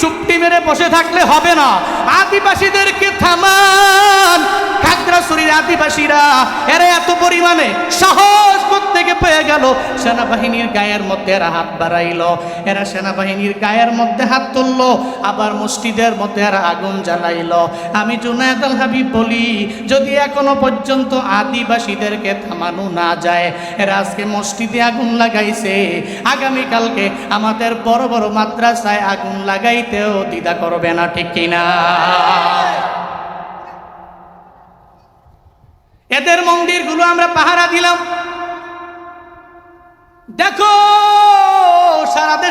চুপটি মেরে বসে থাকলে হবে না। আদিবাসীদেরকে থামান। খাগড়াছড়ির আদিবাসীরা এরা এত পরিমাণে সাহস থেকে পেয়ে গেল। সেনাবাহিনীর গায়ের মধ্যে এরা হাত বাড়াইলো। এরা সেনাবাহিনীর গায়ের মধ্যে হাত তুললো। আবার মসজিদের মধ্যে এরা আগুন জ্বালাইল। আমি জুনায়দ আল হাবিব বলি, যদি এখনও পর্যন্ত আদিবাসীদেরকে থামানো না যায়, এরা আজকে মসজিদে আগুন লাগাইছে। আগামীকালকে আমাদের বড় বড় মাদ্রাসায় আগুন লাগাইতেও দ্বিধা করবে না, ঠিক কিনা? এদের মন্দিরগুলো আমরা পাহারা দিলাম।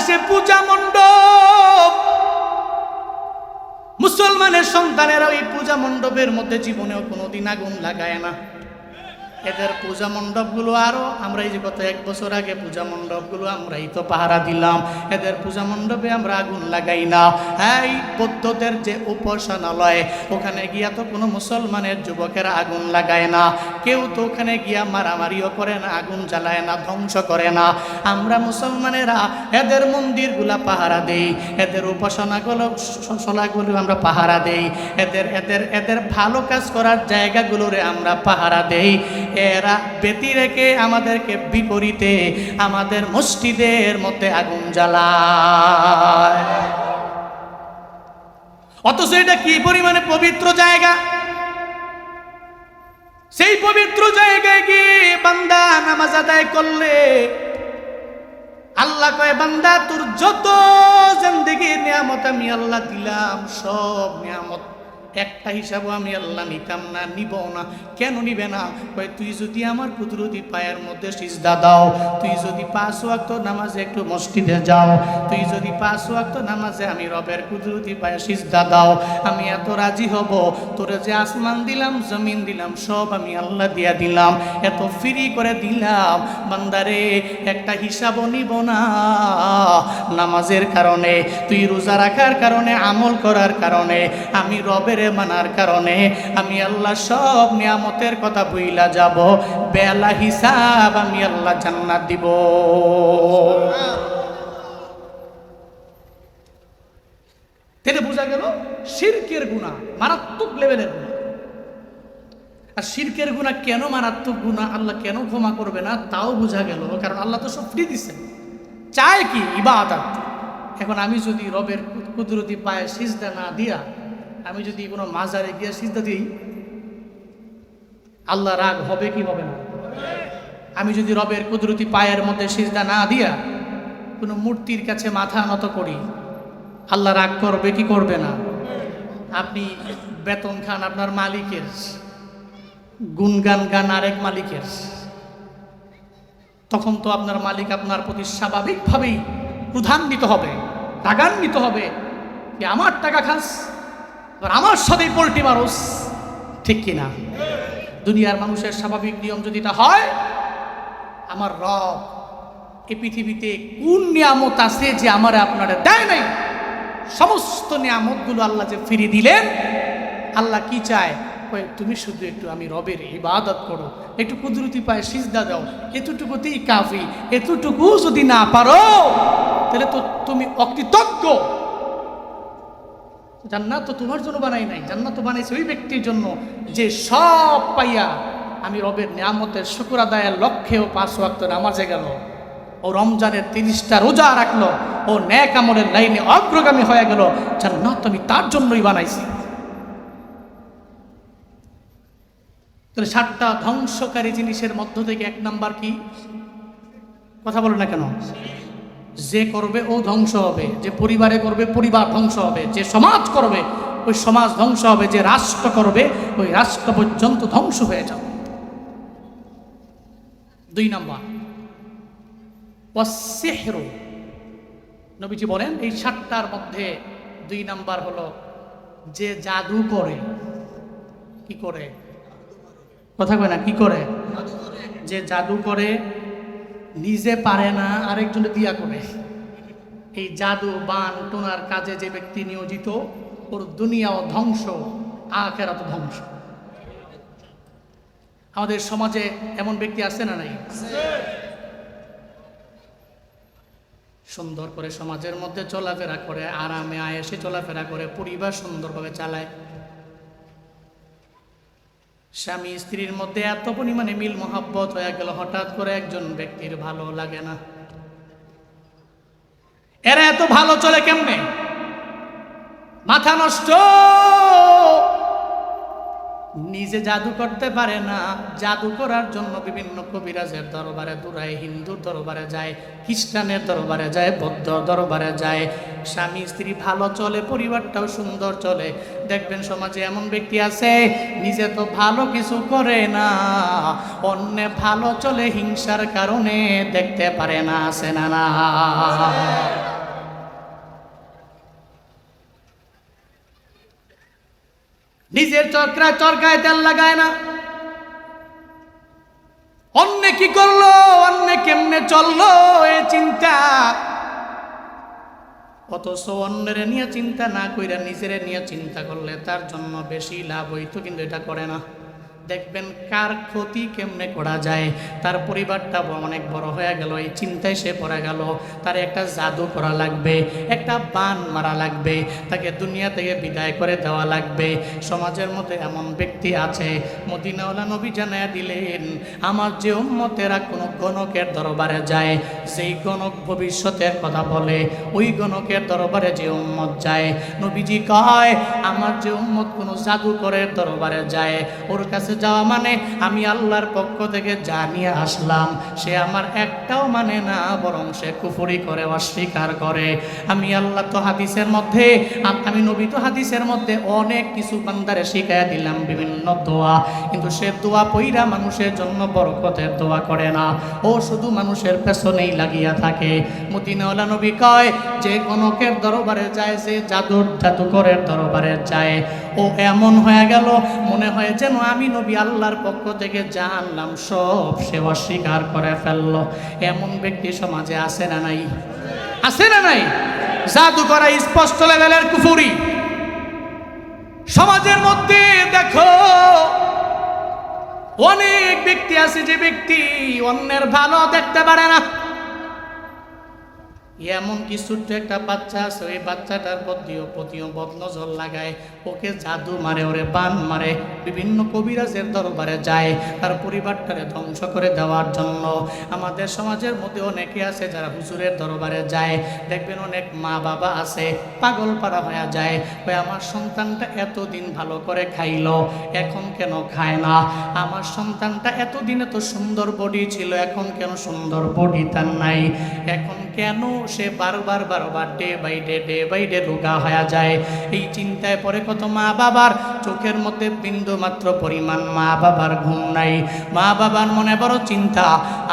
সারা পূজা মণ্ডপ। মুসলমানের সন্তানেরা ওই পূজা মণ্ডপের মধ্যে জীবনেও কোনোদিন আগুন লাগায় না। এদের পূজা মণ্ডপগুলো আরও আমরা এই যে গত এক বছর আগে পূজা মণ্ডপগুলো, আমরাই তো পাহারা দিলাম। এদের পূজা মণ্ডপে আমরা আগুন লাগাই না। এই বৌদ্ধদের যে উপাসনালয়, ওখানে গিয়া তো কোনো মুসলমানের যুবকেরা আগুন লাগায় না। কেউ তো ওখানে গিয়া মারামারিও করে না, আগুন জ্বালায় না, ধ্বংস করে না। আমরা মুসলমানেরা এদের মন্দিরগুলা পাহারা দেই, এদের উপাসনাগুলো সলাগুলো আমরা পাহারা দেই। এদের এদের এদের ভালো কাজ করার জায়গাগুলোরে আমরা পাহারা দেই। এরা ব্যতি রেখে আমাদেরকে বিপরীতে আমাদের মসজিদের মধ্যে আগুন জ্বালায়। অথচ এটা কি পরিমাণে পবিত্র জায়গা? সেই পবিত্র জায়গায় গিয়ে বান্দা নামাজ আদায় করলে আল্লাহ কয়, বান্দা, তোর যত জিন্দেগি নিয়ামত আমি আল্লাহ দিলাম, সব নিয়ামত একটা হিসাবও আমি আল্লাহ নিতাম না নিব না। কেন নিবে না? কয়, তুই যদি আমার কুদরতি পায়ের মধ্যে সিজদা দাও, তুই যদি পাঁচ ওয়াক্ত নামাজে একটু মসজিদে যাও, তুই যদি পাঁচ ওয়াক্ত নামাজে আমি রবের কুদরতি পায়ে সিজদা দাও, আমি এত রাজি হব। তোরে যে আসমান দিলাম, জমিন দিলাম, সব আমি আল্লাহ দিয়া দিলাম। এত ফ্রি করে দিলাম। বান্দারে, একটা হিসাবও নিব না। নামাজের কারণে, তুই রোজা রাখার কারণে, আমল করার কারণে, আমি রবের মানার কারণে আমি আল্লাহ সব নিয়ামতের কথা বইলা যাব। বেলা হিসাব আমি আল্লাহ জান্নাত দিব। তাহলে বোঝা গেল শিরকের গুণা মারাত্মক লেভেলের গুণা আর শিরকের গুণা কেন মারাত্মক গুণা আল্লাহ কেন ক্ষমা করবে না? তাও বোঝা গেল, কারণ আল্লাহ তো সব ফ্রি দিছে চায় কি? ইবাদত। এখন আমি যদি রবের কুদরতি পায়ে সিজদা না দিয়া আমি যদি কোনো মাজারে গিয়ে সিজদা দিই, আল্লাহ রাগ হবে কি হবে না? আমি যদি রবের কুদরতি পায়ের মধ্যে সিজদা না দিয়া কোনো মূর্তির কাছে মাথা নত করি, আল্লাহ রাগ করবে কি করবে না? আপনি বেতন খান আপনার মালিকের গুনগান গান আরেক মালিকের, তখন তো আপনার মালিক আপনার প্রতি স্বাভাবিকভাবেই ক্রুধান্বিত হবে, রাগান্বিত হবে, যে আমার টাকা খাস। আমার সাথেই পোল্ট্রি মানুষ ঠিক কিনা? দুনিয়ার মানুষের স্বাভাবিক নিয়ম যদি এটা হয়, আমার রব এ পৃথিবীতে কোন নিয়ামত আছে যে আমার আপনারা দেয় নাই? সমস্ত নিয়ামতগুলো আল্লাহ যে ফিরিয়ে দিলেন, আল্লাহ কি চায়? তুমি শুধু একটু আমি রবের ইবাদত করো, একটু কুদরতি পায়ে সিজদা দাও, এতটুকুতেই কাফি, এতটুকু যদি না পারো, তাহলে তো তুমি অকৃতজ্ঞ। জান্নাত তো তোমার জন্য বানাই নাই, জান্নাত তো বানাইছে ওই ব্যক্তির জন্য। যে সব পাইয়া আমি রবের নিয়ামতের শুকুর আদায়ের লক্ষ্যেও পাঁচ ওয়াক্ত নামাজে গেল। ও রমজানের তিরিশটা রোজা রাখল, ও ন্যাক আমলের লাইনে অগ্রগামী হয়ে গেল, জান্নাত আমি তার জন্যই বানাইছি। তাহলে সাতটা ধ্বংসকারী জিনিসের মধ্য থেকে এক নাম্বার কি? কথা বলো না কেন? যে করবে ও ধ্বংস হবে, যে পরিবারে করবে পরিবার ধ্বংস হবে, যে সমাজ করবে ওই সমাজ ধ্বংস হবে, যে রাষ্ট্র করবে ওই রাষ্ট্র পর্যন্ত ধ্বংস হয়ে যাবে। দুই নাম্বার। নবীজি বলেন, এই সাতটার মধ্যে দুই নাম্বার হলো, যে জাদু করে, কি করে? কথা কয় না, কি করে? যে জাদু করে নিজে পারে না, আরেকজনে দিয়া করে। এই জাদু, বান, টোনার কাজে যে ব্যক্তি নিয়োজিত, ওর দুনিয়াও ধ্বংস আখেরাত ধ্বংস। আমাদের সমাজে এমন ব্যক্তি আছে না নাই? সুন্দর করে সমাজের মধ্যে চলাফেরা করে, আরামে আয়েসে চলাফেরা করে, পরিবার সুন্দরভাবে চালায়। স্বামী স্ত্রীর মধ্যে এত পরিমাণে মিল মহাব্বত হয়ে গেল, হঠাৎ করে একজন ব্যক্তির ভালো লাগে না। এরা এত ভালো চলে কেমনে? মাথা নষ্ট! নিজে জাদু করতে পারে না, জাদু করার জন্য বিভিন্ন কবিরাজের দরবারে দূরায় হিন্দু দরবারে যায়, খ্রিস্টানের দরবারে যায়, বৌদ্ধ দরবারে যায়। স্বামী, স্ত্রী ভালো চলে, পরিবারটাও সুন্দর চলে। দেখবেন সমাজে এমন ব্যক্তি আছে, নিজে তো ভালো কিছু করে না, অন্য ভালো চলে হিংসার কারণে দেখতে পারে না আছে না না। নিজের চক্রা চরকায় তেল লাগায় না। অন্য কি করল, অন্য কেমনে চলল, এ চিন্তা। অথচ অন্যের নিয়ে চিন্তা না কইরা নিজের নিয়ে চিন্তা করলে তার জন্য বেশি লাভ হইতো, কিন্তু এটা করে না। দেখবেন কার ক্ষতি কেমনে করা যায়? তার পরিবারটা অনেক বড় হয়ে গেল, এই চিন্তায় সে পড়ে গেল। তার একটা জাদু করা লাগবে, একটা বান মারা লাগবে, তাকে দুনিয়া থেকে বিদায় করে দেওয়া লাগবে। সমাজের মধ্যে এমন ব্যক্তি আছে, মদিনাওয়ালা নবী জানায় দিলেন, আমার যে উম্মতেরা কোনো গণকের দরবারে যায় সেই গণক ভবিষ্যতের কথা বলে, ওই গণকের দরবারে যে উম্মত যায়। নবীজি কয়, আমার যে উম্মত কোনো জাদুকরের দরবারে যায়, ওর কাছে যাওয়া মানে আমি আল্লাহর পক্ষ থেকে যা নিয়ে আসলাম, সে আমার একটাও মানে না, বরং সে কুফুরি করে, অস্বীকার করে। আমি আল্লাহ তো হাদিসের মধ্যে আমি নবী তো হাদিসের মধ্যে অনেক কিছু বান্দারে শিখাইয়া দিলাম, বিভিন্ন দোয়া। কিন্তু সে দোয়া পইরা মানুষের জন্য বরকতের দোয়া করে না। ও শুধু মানুষের পেছনেই লাগিয়া থাকে। মদিনাওয়ালা নবী কয়, যে গণকের দরবারে যায় যে জাদুর জাদুকরের দরবারে যায়। ও এমন হয়ে গেল, মনে হয় যেন আমি নবী আল্লাহর পক্ষ থেকে জানলাম সব সে অস্বীকার করে ফেলল। এমন ব্যক্তি সমাজে আছে না নাই? আছে না নাই? জাদু করা স্পষ্ট লেভেলের কুফুরি। সমাজের মধ্যে দেখো, অনেক ব্যক্তি আছে যে ব্যক্তি অন্যের ভালো দেখতে পারে না। এমন কি ছোট্ট একটা বাচ্চা আছে, ওই বাচ্চাটার প্রতিও প্রতিও বদনজর লাগায়, ওকে জাদু মারে, ওরে বান মারে, বিভিন্ন কবিরাজের দরবারে যায়, তার পরিবারটারে ধ্বংস করে দেওয়ার জন্য। আমাদের সমাজের মধ্যে অনেকে আছে যারা হুজুরের দরবারে যায়, দেখবেন অনেক মা বাবা আছে, পাগল পাড়া হয়ে যায় ওই আমার সন্তানটা এতদিন ভালো করে খাইলো, এখন কেন খায় না? আমার সন্তানটা এতদিন এত সুন্দর বডি ছিল, এখন কেন সুন্দর বডি তার নাই? এখন কেন সে বারবার বারবার day by day day by day রোগা হয়ে যায়। এই চিন্তায় পরে কত মা বাবার চোখের মধ্যে বিন্দু মাত্র পরিমাণ মা বাবার ঘুম নাই। মা বাবার মনে বড় চিন্তা,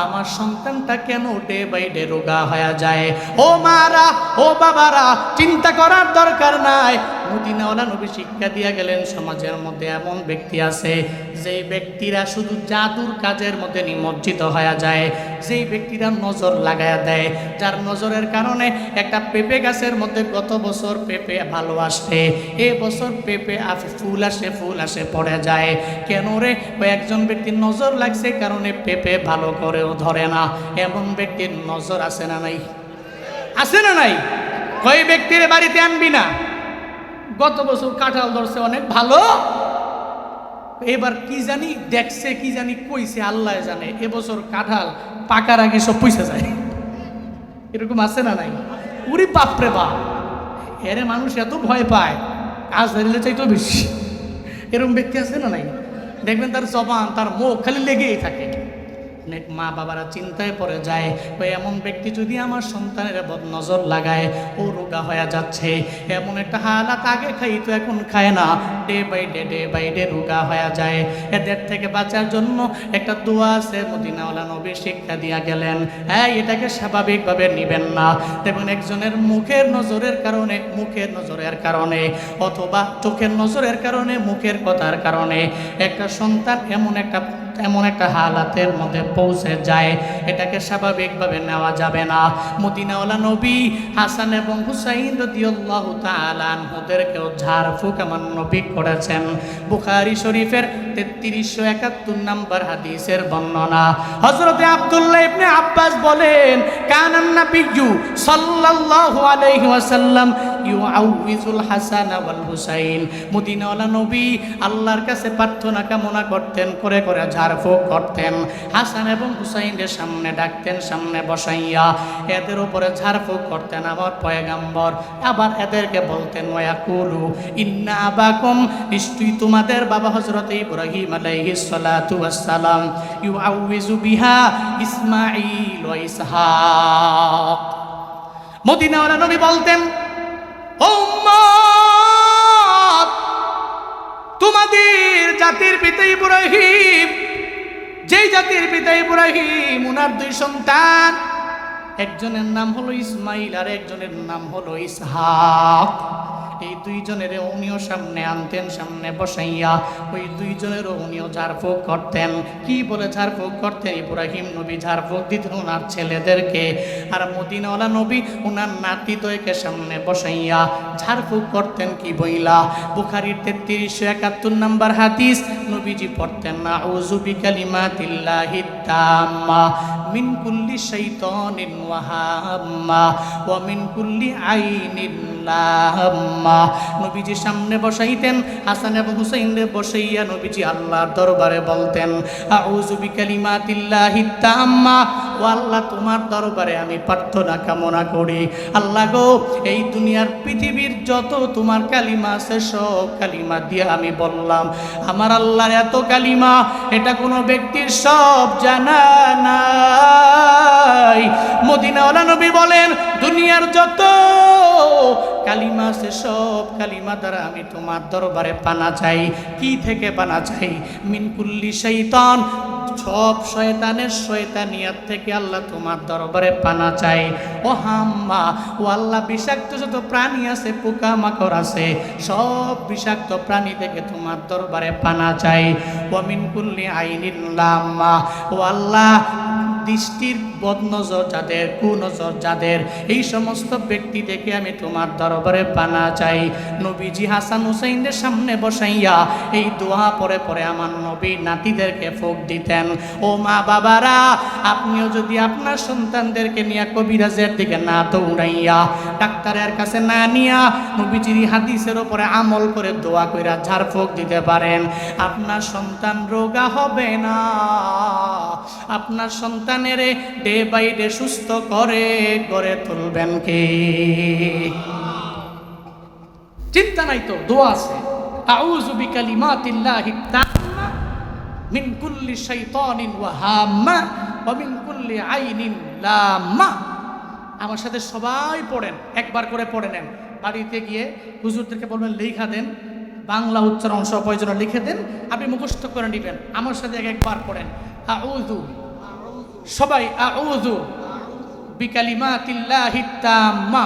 আমার সন্তানটা কেন ডে বাই ডে রোগা হয়ে যায়? ও মারা, ও বাবারা, চিন্তা করার দরকার নাই। মদিনাওয়ালা নবী শিক্ষা দিয়া গেলেন, সমাজের মধ্যে এমন ব্যক্তি আছে, যেই ব্যক্তিরা শুধু জাদুর কাজের মধ্যে নিমজ্জিত হয়ে যায়, যেই ব্যক্তিরা নজর লাগায়া দেয়, যার নজরের কারণে একটা পেঁপে গাছের মধ্যে গত বছর পেঁপে ভালো আসে এ বছর পেঁপে আস- ফুল আসে ফুল আসে, পড়ে যায়। কেন রে? একজন ব্যক্তির নজর লাগছে কারণে পেঁপে ভালো করেও ধরে না। এমন ব্যক্তির নজর আছে না নাই? আছে না নাই? কই ব্যক্তির বাড়িতে আনবি না? গত বছর কাঁঠাল ধরছে অনেক ভালো। এবার কি জানি দেখছে, কি জানি কইছে, আল্লাহ জানে। এবছর কাঁঠাল পাকার আগে সব পয়সা যায়। এরকম আছে না নাই? উরি বাপরে বাপ। এরে মানুষ এত ভয় পায়, কাজ ধরলে চাইতো বেশি। এরকম ব্যক্তি আছে না নাই? দেখবেন তার জবান, তার মুখ খালি লেগেই থাকে। মা বাবারা চিন্তায় পড়ে যায়, ওই এমন ব্যক্তি যদি আমার সন্তানের নজর লাগায়, ও রোগা হয়ে যাচ্ছে। এমন একটা হালাত আগে খাই, তো এখন খায় না। Day by day day by day রোগা হয়ে যায়। এদের থেকে বাঁচার জন্য একটা দোয়া আছে, মদিনাওয়ালা নবী শিক্ষা দিয়া গেলেন হ্যাঁ এটাকে স্বাভাবিকভাবে নিবেন না। দেখুন একজনের মুখের নজরের কারণে, মুখের নজরের কারণে, অথবা চোখের নজরের কারণে, মুখের কথার কারণে, একটা সন্তান এমন একটা এমন একটা হালাতের মধ্যে পৌঁছে যায়। এটাকে স্বাভাবিকভাবে নেওয়া যাবে না। মদিনাওয়ালা নবী হাসান এবং হুসাইন রদিয়াল্লাহু তাআলা আনহুদেরকেও ঝাড়ফুঁক আমার নবী করেছেন। বুখারি শরীফের তেত্রিশশো একাত্তর নম্বর হাদিসের বর্ণনা। হজরতে আব্দুল্লাহ ইবনে আব্বাস বলেন, কানান নাবিয়্যু সাল্লাল্লাহু আলাইহি ওয়াসাল্লাম ইউআউযুল হাসান ওয়াল হুসাইন। মদিনাওয়ালা নবী আল্লাহর কাছে প্রার্থনা কামনা করতেন করে করে ঝাড়ফুঁক করতেন। হাসান এবং সামনে ডাকতেন সামনে বসাইয়া এদের উপরে ঝাড়ফুঁক করতেন আমার পয়গাম্বর। আবার এদেরকে বলতেন ওয়াকুলু ইন্না আবাকুম নিশ্চয়ই তোমাদের বাবা হযরত ইব্রাহিম আলাইহিস সালাতু ওয়াস সালাম। ইউআউযু বিহা ইসমাঈল ওয়া ইসহাক। মদিনাওয়ালা নবী বলতেন "ও উম্মত, তোমাদের জাতির পিতা ইব্রাহিম, যেই জাতির পিতা ইব্রাহিম, উনার দুই সন্তান, একজনের নাম হলো ইসমাইল আর একজনের নাম হলো ইসহাক। এই দুইজনের উনিও সামনে আনতেন, সামনে বসাইয়া ওই দুইজনেরও উনিও ঝাড়ফুঁক করতেন। কি বলে ঝাড়ফুঁক করতেন? ইব্রাহিম নবী ঝাড়ফুঁক দিতেন ওনার ছেলেদেরকে। আর মদিনাওয়ালা নবী ওনার নাতিদয়কে সামনে বসাইয়া ঝাড়ফুঁক করতেন কি বইলা? বুখারির তেত্রিশশো একাত্তর নাম্বার হাদিস, নবীজি পড়তেন না ওজুবি কালিমাতিল্লাহি তাম্মা, মিন কুল্লি শাইতানিন ওয়া হাম্মা ওয়া মিন কুল্লি আইনিন লাম্মা নবীজি সামনে বসাইতেন, হাসান এবং হুসাইনরে বসাইয়া নবীজি আল্লাহর দরবারে বলতেন, আউযু বিকালিমাতিল্লাহি তাম্মা ও আল্লাহ, তোমার দরবারে আমি প্রার্থনা কামনা করি। আল্লাহ গো, এই দুনিয়ার পৃথিবীর যত তোমার কালিমা আছে, সব কালিমা দিয়ে আমি বললাম, আমার আল্লাহর এত কালিমা, এটা কোনো ব্যক্তির সব জানা নাই। মদিনাওয়ালা নবী বলেন, দুনিয়ার যত কালিমা আছে, সব কালিমা দ্বারা আমি তোমার দরবারে পানা চাই। কি থেকে পানা চাই? মিনকুল্লি শৈতান সব শয়তানের শয়তানিয়াত থেকে আল্লাহ তোমার দরবারে পানা চাই। ও হাম্মা, ও আল্লাহ, বিষাক্ত যত প্রাণী আছে, পোকা মাকড় আছে, সব বিষাক্ত প্রাণী থেকে তোমার দরবারে পানা চাই। ও মিনকুল্লি আইনিল্লাম্মা ও আল্লাহ দৃষ্টির বদনজর যাদের, কুনজর যাদের, এই সমস্ত ব্যক্তি থেকে আমি তোমার দরবারে পানা চাই। নবীজি হাসান হুসাইনদের সামনে বসাইয়া এই দোয়া পরে পরে আমার নবী নাতিদেরকে ফোক দিতেন। ও মা বাবারা, আপনিও যদি আপনার সন্তানদেরকে নিয়ে কবিরাজের দিকে না দৌড়াইয়া ডাক্তারের কাছে না নিয়া নবীজির হাদিসের ওপরে আমল করে দোয়া কইরা ঝাড়ফুঁক দিতে পারেন, আপনার সন্তান রোগা হবে না। আপনার সন্তানের ডে বাই ডে সুস্থ করে, গড়ে তুলবেন কে? চিন্তা নাই তো, দোয়া আছে। আউযু বিকালিমাতিল্লাহি তাম্মা মিন কুল্লি শাইতানিন ওয়া হাম্মা ওয়া মিন কুল্লি আইনিন লাম্মা। আমার সাথে সবাই পড়েন, একবার করে পড়ে নেন। বাড়িতে গিয়ে হুজুরদেরকে বলবেন, লেখা দেন, বাংলা উচ্চারণ সহ প্রয়োজন লিখে দেন, আপনি মুখস্থ করে নেবেন। আমার সাথে এক একবার পড়েন। আউযু সবাই আউযু বিকালিমাতিল্লাহি তাম্মা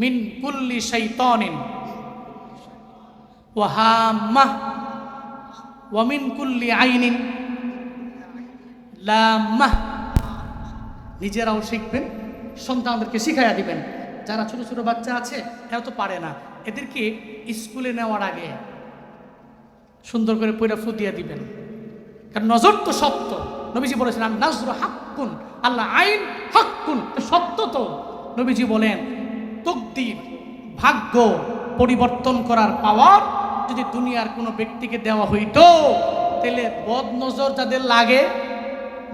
মিন কুল্লি শাইতানিন ওয়া হাম্মা ওয়া মিন কুল্লি আইনিন লাম্মা নিজেরাও শিখবেন, সন্তানদেরকে শিখাইয়া দিবেন। যারা ছোট ছোট বাচ্চা আছে এরা তো পারে না। এদেরকে স্কুলে নেওয়ার আগে সুন্দর করে পয়রা ফুদিয়ে দিবেন। কারণ নজর তো সত্য। নবীজি বলেছেন আর নাজর হাক্কুন, আল্লাহ আইন হাক্কুন। সত্য তো। নবীজি বলেন, তকদির, ভাগ্য পরিবর্তন করার পাওয়ার যদি দুনিয়ার কোনো ব্যক্তিকে দেওয়া হইতো, তাহলে বদ নজর যাদের লাগে,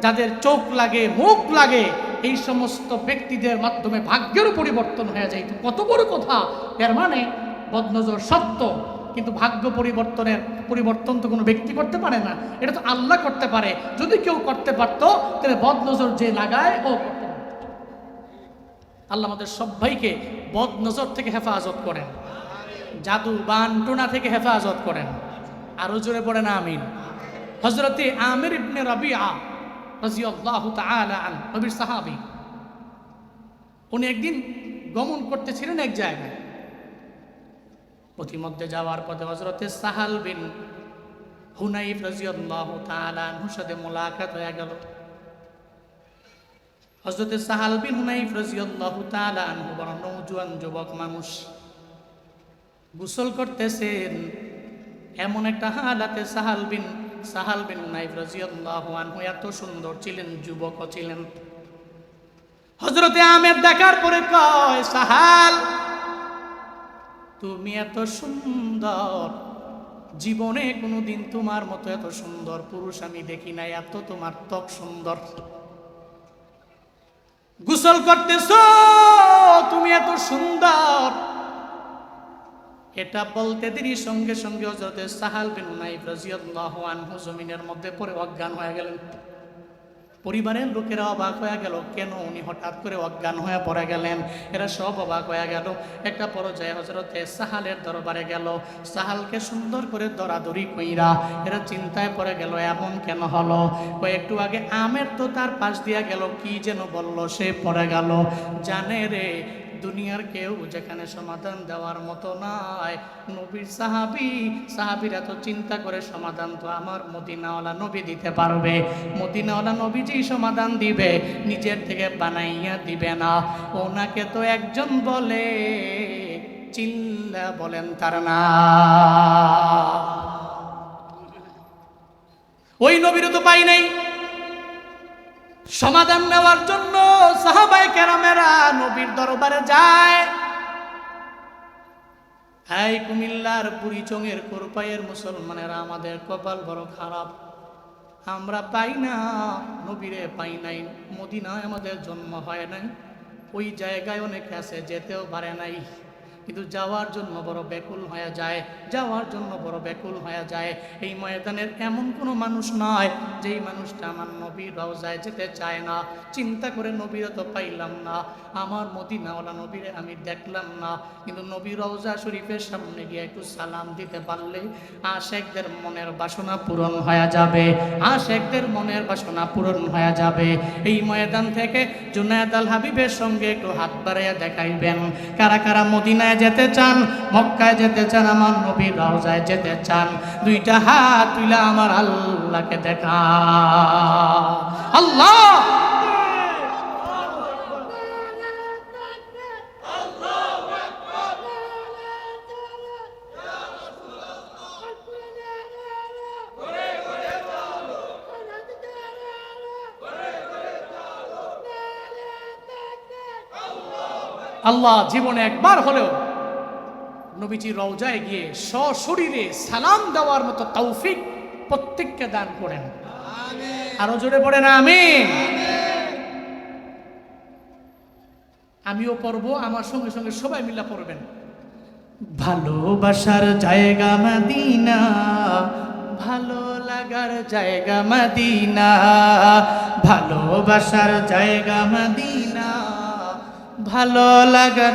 যাদের চোখ লাগে, মুখ লাগে, এই সমস্ত ব্যক্তিদের মাধ্যমে ভাগ্যেরও পরিবর্তন হয়ে যাইত। কত বড় কথা। এর মানে বদনজর সত্য। কিন্তু ভাগ্য পরিবর্তনের, পরিবর্তন তো কোনো ব্যক্তি করতে পারে না। এটা তো আল্লাহ করতে পারে। যদি কেউ করতে পারতো, তাহলে বদনজর যে লাগায়, ও করতে। আল্লাহ আমাদের সবাইকে বদনজর থেকে হেফাজত করেন। জাদু বান টুনা থেকে হেফাজত করেন। আরও জোরে পড়ে না আমিন। হজরতে আমির ইবনে আন, নবীর সাহাবী। উনি একদিন গমন করতেছিলেন এক জায়গায়। পথিমধ্যে যাওয়ার পথে হজরতে সাহাল বিন তাআলা সাথে মোলাকাত হয়ে গেল। হযরতে সাহাল বিন বড় নওজোয়ান যুবক মানুষ। গোসল করতেছেন, এমন একটা হালাতে সাহাল বিন সাহাল বিন হুনাইফ রাজিয়াল্লাহু আনহু এত সুন্দর ছিলেন, যুবকও ছিলেন। হজরতে আমের দেখার পরে কয়, সাহাল তুমি এত সুন্দর। জীবনে কোনোদিন তোমার মতো এত সুন্দর পুরুষ আমি দেখি নাই, এত তোমার ত্বক সুন্দর। গোসল করতেছ, তুমি এত সুন্দর। এটা বলতে দেরি, সঙ্গে সঙ্গে সাহাল বিন নাইব রাজিয়াল্লাহু আনহু জমিনের মধ্যে পড়ে অজ্ঞান হয়ে গেলেন। পরিবারের লোকেরা অবাক হয়ে গেল, কেন উনি হঠাৎ করে অজ্ঞান হয়ে পড়ে গেলেন? এরা সব অবাক হয়ে গেল। একটা পর্যায়ে হজরতে সাহালের দরবারে গেল। সাহালকে সুন্দর করে দরাদরি কইরা এরা চিন্তায় পড়ে গেল, এমন কেন হলো? কয়েকটু আগে আমের তো তার পাশ দিয়া গেল, কি যেন বলল সে পড়ে গেল? জানে রে দুনিয়ার কেউ যেখানে সমাধান দেওয়ার মতো নয় নবীর সাহাবি, সাহাবির এত চিন্তা করে সমাধান তো আমার মদিনাওয়ালা নবী দিতে পারবে। মদিনাওয়ালা নবীজি সমাধান দিবে, নিজের থেকে বানাইয়া দিবে না। ওনাকে তো একজন বলে, চিল্লা বলেন তার না। ওই নবীরও তো পাই নাই। সমাধান নেওয়ার জন্য সাহাবাই কেরামেরা নবীর দরবারে যায়। এই কুমিল্লার বুড়ি চঙের কোরপাইয়ের মুসলমানেরা আমাদের কপাল বড় খারাপ। আমরা পাই না, নবীরে পাই নাই, মদিনায় আমাদের জন্ম হয় নাই। ওই জায়গায় অনেকে আছে, যেতেও পারে নাই। কিন্তু যাওয়ার জন্য বড় ব্যাকুল হয়ে যায়, যাওয়ার জন্য বড় ব্যাকুল হয়ে যায়। এই ময়দানের এমন কোনো মানুষ নয়, যেই মানুষটা আমার নবীর রওজায় যেতে চায় না। চিন্তা করে নবীরা তো পাইলাম না। আমার মদিনাওয়ালা নবীরে আমি দেখলাম না। কিন্তু নবী রওজা শরীফের সামনে গিয়ে একটু সালাম দিতে পারলে আশেকদের মনের বাসনা পূরণ হয়ে যাবে, আশেকদের মনের বাসনা পূরণ হয়ে যাবে। এই ময়দান থেকে জুনায়দ আল হাবিবের সঙ্গে একটু হাত বাড়াইয়া দেখাইবেন। কারা কারা মদিনায় যেতে চান, মক্কায় যেতে চান, আমার নবীর রওজায় যেতে চান। দুইটা হাত তুইলা আমার আল্লাহকে দেখা। আল্লাহ! আল্লাহ, জীবনে একবার হলেও নবীজি রওজায় গিয়ে সশরীরে সালাম দেওয়ার মতো তৌফিক প্রত্যেককে দান করেন। আরও জোরে পড়েন আমি আমিও পড়ব আমার সঙ্গে সঙ্গে সবাই মিলা পড়বেন। ভালোবাসার জায়গা মাদিনা ভালো লাগার জায়গা মাদিনা ভালোবাসার জায়গা মাদিনা ভালো লাগার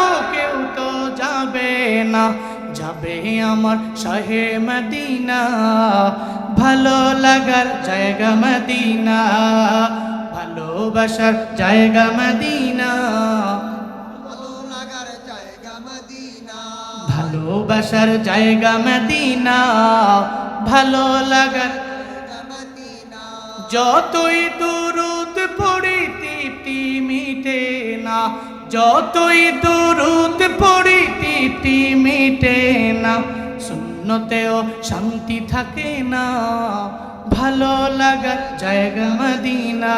না, যাবে আমার শাহে মদিনা। ভালো লাগার জায়গা মদিনা, ভালোবাসার জায়গা মদিনা। ভালোবাসার জায়গা মদিনা, ভালো লাগার যতই দুরুদ পড়ি তৃপ্তি মিটে না যতই দুরুদ পড়ি তৃপ্তি মিটে না। শূন্যতেও শান্তি থাকে না। ভালো লাগার জায়গা মদিনা।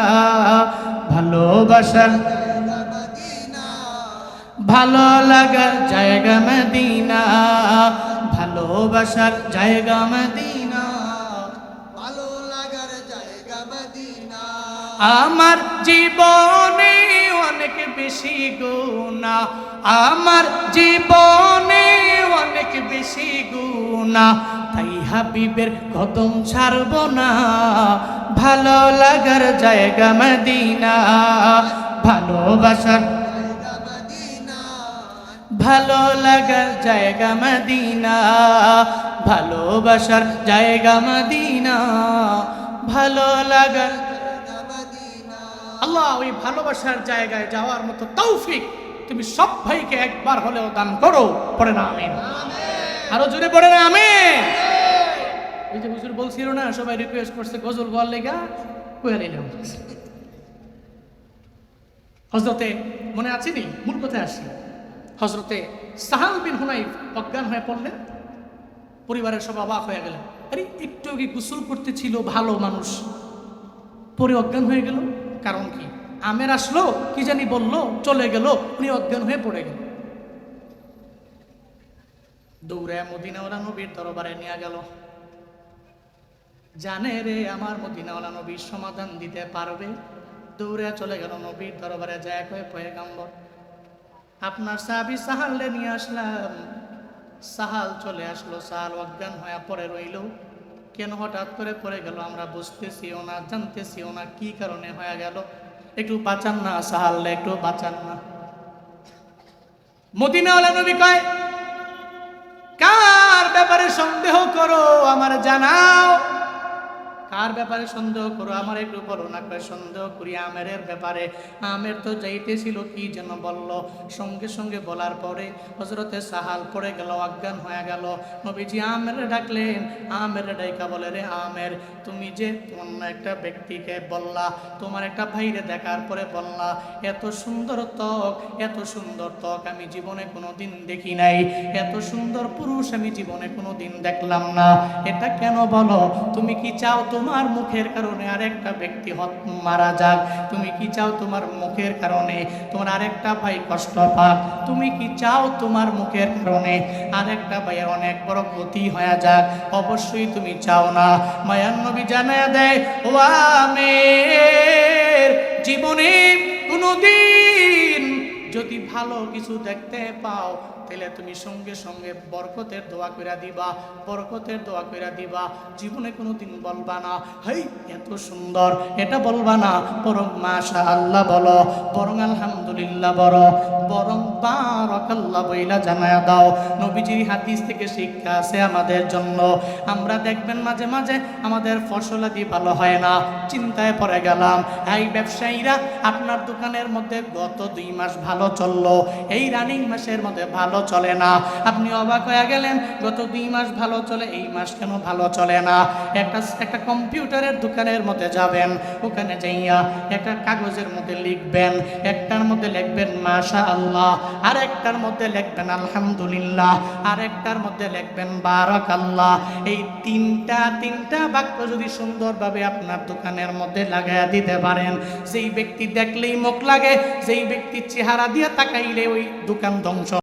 মদিনা। ভালো লাগার জায়গা মদিনা। ভালোবাসার জায়গা মদিনা। ভালো লাগার জায়গা মদিনা। আমার জীবনে অনেক বেশি গুণা। আমার জীবনে অনেক বেশি গুণা। তাই হাবিবের কদম ছাড়ব না। ভালো লাগার জায়গা মদিনা। ভালোবাসার ভালো লাগার জায়গা মদিনা। ভালোবাসার জায়গা মদিনা। ভালো লাগার আল্লাহ ওই ভালোবাসার জায়গায় যাওয়ার মতো তৌফিক তুমি সব ভাইকে একবার হলেও দান করো। পড়ে না আমিন। আরও জোরে পড়ে না আমিন। ওই যে হুজুর বলছিল না সবাই রিকোয়েস্ট করছে গজল গোয়ার লেগা কয়ে নিলাম। হজরতে মনে আছে নি? মূল কথায় আসি। হজরতে সাহাল বিন হুনাইফ অজ্ঞান হয়ে পড়লেন। পরিবারের সব অবাক হয়ে গেলেন। আরে একটু আগে গোসল করতেছিল ভালো মানুষ? পরে অজ্ঞান হয়ে গেল। কারণ কি? আমের আসলো, কি জানি বলল, চলে গেল, উনি অজ্ঞান হয়ে পড়ে গেল। দৌড়ে মদিনাওয়ালা নবীর দরবারে নিয়ে গেল। জানে রে আমার মদিনাওয়ালা নবীর সমাধান দিতে পারবে? দৌড়ে চলে গেল নবীর দরবারে যায় কয়ে পয়গাম্বর। আপনার সাহাবি সাহালে নিয়ে আসলাম। সাহাল চলে আসলো, সাহাল অজ্ঞান হয়ে পড়ে রইল। কেন হঠাৎ করে পড়ে গেল? আমরা বুঝতেছিও না, জানতেছিও না কি কারণে হয়ে গেল। একটু বাঁচান না, সাহাল, একটু বাঁচান না। মদিনাওয়ালা নবী কয়, কার ব্যাপারে সন্দেহ করো? আমার জানাও। কার ব্যাপারে সন্দেহ করো? আমার একটু বলো না সন্দেহ করি আমেরের ব্যাপারে। আমের তো যাইতেছিল কি যেন বলল। সঙ্গে সঙ্গে বলার পরে হজরতে সাহাল পড়ে গেল, অজ্ঞান হয়ে গেল। নবীজি আমের ডাকলেন আমের ডাইকা বলে, রে আমের, তুমি যে অন্য একটা ব্যক্তিকে বললা, তোমার একটা ভাইরে দেখার পরে বললা, এত সুন্দর ত্বক, এত সুন্দর ত্বক আমি জীবনে কোনো দিন দেখি নাই। এত সুন্দর পুরুষ আমি জীবনে কোনো দিন দেখলাম না। এটা কেন বলো? তুমি কি চাও তোমার মুখের কারণে আরেকটা ব্যক্তি মারা যাক। তুমি কি চাও তোমার মুখের কারণে? তোমার আরেকটা ভাই কষ্ট পাক। তুমি কি চাও তোমার মুখের কারণে? আরেকটা ভাইয়ের অনেক বড় ক্ষতি হয়ে যাক। অবশ্যই তুমি চাও না। মায়ান নবী জানায় দেয়, ও আমের জীবনে কোনোদিন যদি ভালো কিছু দেখতে পাও তাহলে তুমি সঙ্গে সঙ্গে বরকতের দোয়া কইরা দিবা, বরকতের দোয়া কইরা দিবা। জীবনে কোনো দিন বলবা না, হেই, এত সুন্দর, এটা বলবা না। বরং মাশা আল্লাহ বলো, বরং আলহামদুলিল্লাহ বলো, বরং বারাকাল্লাহ বইলা জানায়া দাও। নবীজির হাদিস থেকে শিক্ষা আছে আমাদের জন্য। আমরা দেখবেন মাঝে মাঝে আমাদের ফসলাদি ভালো হয় না, চিন্তায় পড়ে গেলাম। এই ব্যবসায়ীরা আপনার দোকানের মধ্যে গত দুই মাস ভালো চলল, এই রানিং মাসের মধ্যে ভালো চলে না। আপনি অবাক হয়ে গেলেন, গত দুই মাস ভালো চলে, এই মাস কেন ভালো চলে না? একটা একটা কম্পিউটারের দোকানের মধ্যে যাবেন, ওখানে যাইয়া একটা কাগজের মধ্যে লিখবেন, একটার মধ্যে লিখবেন মাশা আল্লাহ আর একটার মধ্যে লিখবেন, আলহামদুলিল্লাহ। আর একটার মধ্যে লিখবেন বারাক আল্লাহ এই তিনটা তিনটা বাক্য যদি সুন্দরভাবে আপনার দোকানের মধ্যে লাগাইয়া দিতে পারেন সেই ব্যক্তি দেখলেই মুখ লাগে, যেই ব্যক্তির চেহারা দিয়ে তাকাইলে ওই দোকান ধ্বংস